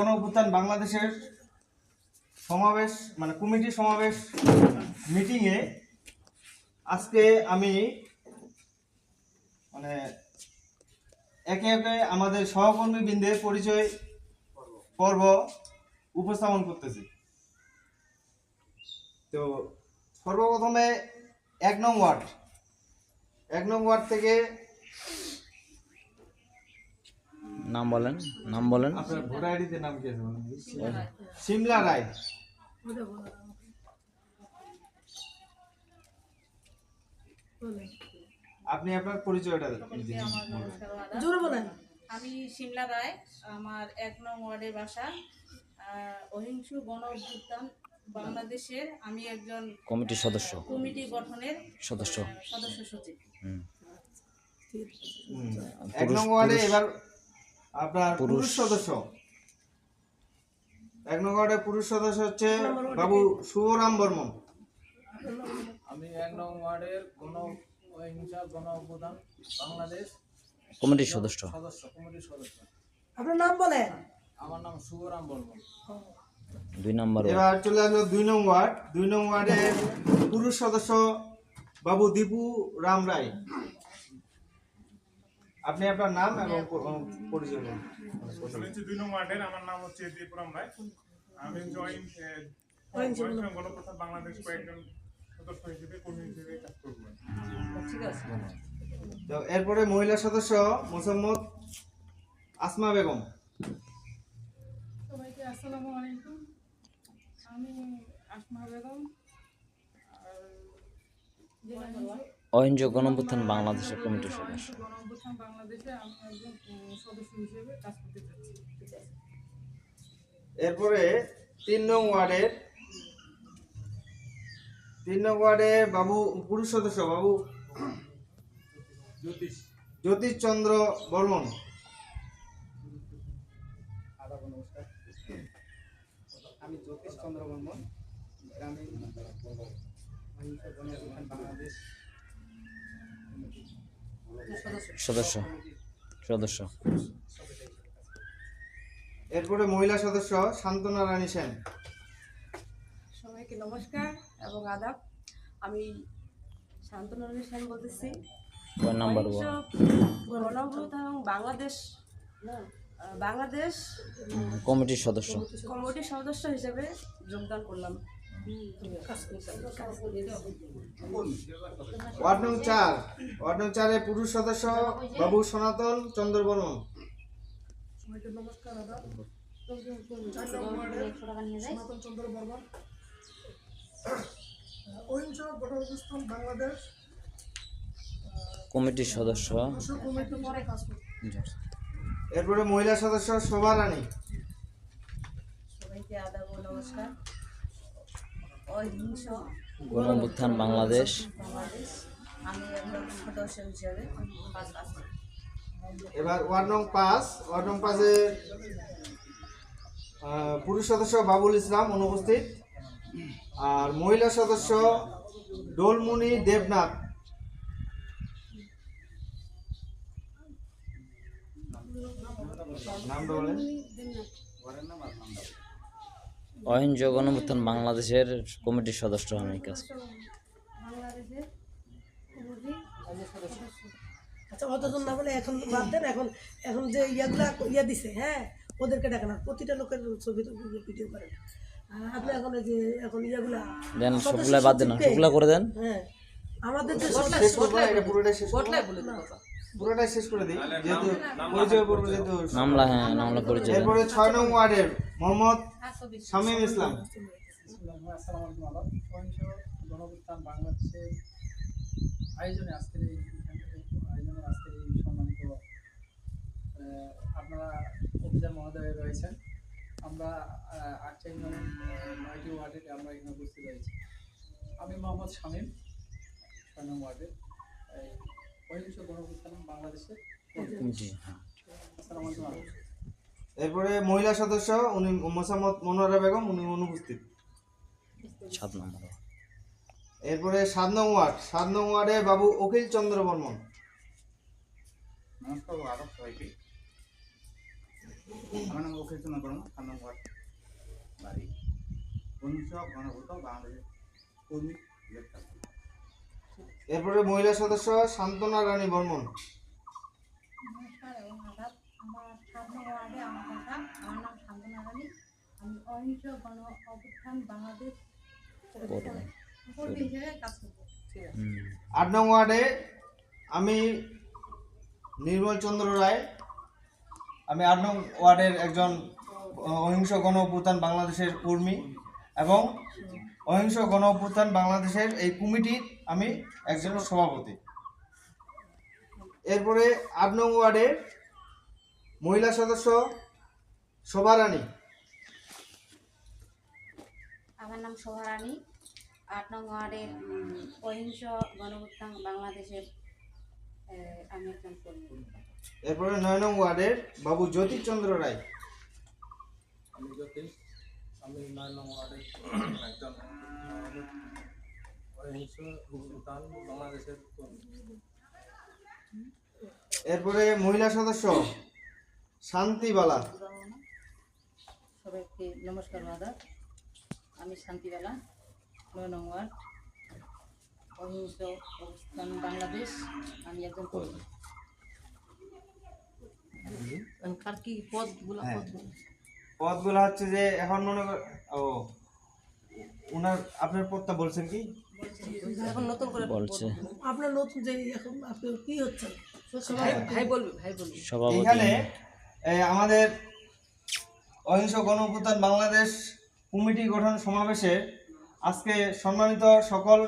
গণ অভ্যুত্থান বাংলাদেশের সমাবেশ মানে কমিটি সমাবেশ মিটিংয়ে আজকে আমি মানে একে একে আমাদের সহকর্মী বৃন্দের পরিচয় পর্ব উপস্থাপন করতেছি। তো সর্বপ্রথমে এক নং ওয়ার্ড, এক নং ওয়ার্ড থেকে নাম বলেন নাম বলেন। আপনার ভোটার আইডিতে নাম কি আছে সিমলা রায়। আপনি আপনার পরিচয়টা জোরে বলেন। আমি সিমলা রায় আমার এক নং ওয়ার্ডের বাসা অহিংস গণ অভ্যুত্থান বাংলাদেশের আমি একজন কমিটির সদস্য। কমিটি গঠনের সদস্য। সদস্য সচিব। হুম। হুম। এক নং ওয়ার্ডে এবার আপনার পুরুষ। সদস্য। এক নং ওয়ার্ডে পুরুষ সদস্য হচ্ছে বাবু শুভরাম বর্মন। আমি এক নং ওয়ার্ডের গণ অহিংসা গণ অভ্যুত্থান বাংলাদেশ কমিটির সদস্য। সদস্য কমিটির সদস্য। আপনার নাম বলেন। আমার নাম শুভরাম বর্মন। দুই নম্বর এবার চলে আসলো দুই নং ওয়ার্ড। দুই নং ওয়ার্ডের পুরুষ সদস্য বাবু দীপু রাম রায়। আপনি আপনার নাম এবং পরিচয় বলুন। আমি হচ্ছে দুই নম্বর ওয়ার্ডের আমার নাম হচ্ছে দীপুরাম রায়। আমি জয়েন গণপ্রসাদ বাংলাদেশ কয়েকজন সদস্য হিসেবে কর্মী হিসেবে কাজ করব। তো এরপরে মহিলা সদস্য মোসাম্মদ আসমা বেগম। সবাইকে আসসালামু আলাইকুম। আমি আসমা বেগম অহিংস গণঅভ্যুত্থান বাংলাদেশের কমিটির সদস্য। এরপরে তিন নং ওয়ার্ডের তিন নং ওয়ার্ডে বাবু পুরুষ সদস্য বাবু জ্যোতিষ। চন্দ্র বর্মন। আমি জ্যোতিষ চন্দ্র বর্মন গ্রামীণ বাংলাদেশ। সদস্য। সদস্য। এরপরে মহিলা সদস্য শান্তনা রানী সেন। সবাইকে নমস্কার এবং আদাব। আমি শান্তনরী সেন বলতেছি। নাম্বার ওয়ার্ড এবং বাংলাদেশ বাংলাদেশ কমিটির সদস্য। কমিটির সদস্য হিসেবে যোগদান করলাম। ওয়ার্ড নং চার। ওয়ার্ড নং চারে পুরুষ সদস্য বাবু সনাতন চন্দ্র বর্মন। চন্দ্র বর্মন অহিংস বাংলাদেশ কমিটির সদস্য। এরপরে মহিলা সদস্য শোভা রানী। সবাইকে আদাব নমস্কার। অহিংস বাংলাদেশ বাংলাদেশ। আমি একজন সদস্য হিসেবে কাজ এবার ওয়ার্ড নং পাঁচ। ওয়ার্ড নং পাঁচে পুরুষ সদস্য বাবুল ইসলাম অনুপস্থিত। আর মহিলা সদস্য ডোলমুনি দেবনাথ। নামটা বলেন। অহিংস গণঅভ্যুত্থান বাংলাদেশের কমিটির সদস্য আমি কাজ। করি। আচ্ছা অতজন না বলে এখন বাদ দেন এখন এখন যে ইয়াগুলা ইয়া দিছে হ্যাঁ ওদেরকে ডাকেন আর প্রতিটা লোকের ছবি তো ভিডিও করেন আর আপনি এখন এই যে এখন ইয়াগুলা দেন সবগুলা বাদ দেন সবগুলা করে দেন। হ্যাঁ আমাদের যে না, শেষ পুরোটাই শেষ করে দিই। যেহেতু পরিচয় পর্ব যেহেতু নামলা হ্যাঁ নামলা পরিচয়। এরপরে ছয় নং ওয়ার্ডের মোহাম্মদ শামীম ইসলাম। আসসালামু আলাইকুম বাংলাদেশের আয়োজনে আজকের এই আয়োজনে আজকের এই সম্মানিত আপনারা অফিসার মহোদয় রয়েছেন। আমরা আহ, নয়টি ওয়ার্ডে আমরা এখানে উপস্থিত হয়েছি আমি মোহাম্মদ শামীম ছয় নং ওয়ার্ডের। হ্যাঁ। এরপরে মহিলা সদস্য উনি মোসাম্মদ মনোয়ারা বেগম উনি অনুপস্থিত। সাত নম্বর এরপরে সাত নং ওয়ার্ড সাত নং ওয়ার্ডে বাবু অখিল চন্দ্র বর্মন। নমস্কার আদব সবাইকে। আমার নাম অখিল চন্দ্র বর্মা সাত নম্বর ওয়ার্ড বাড়ি। উনিশশো গণভূত বাংলাদেশের কর্মী গ্রেপ্তার। এরপরে মহিলা সদস্য শান্তনা রানী বর্মন। আট নং ওয়ার্ডে আমি নির্মল চন্দ্র রায়। আমি আট নং ওয়ার্ডের একজন অহিংস গণ অভ্যুত্থান বাংলাদেশের কর্মী এবং অহিংস গণ অভ্যুত্থান বাংলাদেশের এই কমিটির আমি একজন সভাপতি। এরপরে আট নং ওয়ার্ডের মহিলা সদস্য শোভা রানী আমার নাম শোভা রানী আট নং ওয়ার্ডের অহিংস গণভুত্থান বাংলাদেশের আমি একজন কর্মী এরপরে নয় নং ওয়ার্ডের বাবু জ্যোতিষচন্দ্র রায়। আমি নয় ওয়ার্ডের একজন অহিংস বাংলাদেশের এরপরে মহিলা সদস্য শান্তিবালা সবাইকে নমস্কার আদাব আমি শান্তিবেলা নয় নং ওয়ার্ড অহিংস অবস্থান বাংলাদেশ। আমি একজন কর্মী। কার কি পদগুলো হ্যাঁ। পদগুলো পদগুলো হচ্ছে যে এখন মনে কর ও ওনার আপনার পদটা বলছেন কি? এখন নতুন করে বলছে। আপনার নতুন যে এখন কি হচ্ছেন ভাই বলবি ভাই বলবি। এখানে এ, আমাদের অহিংস গণপ্রধান বাংলাদেশ কমিটি গঠন সমাবেশে আজকে সম্মানিত সকল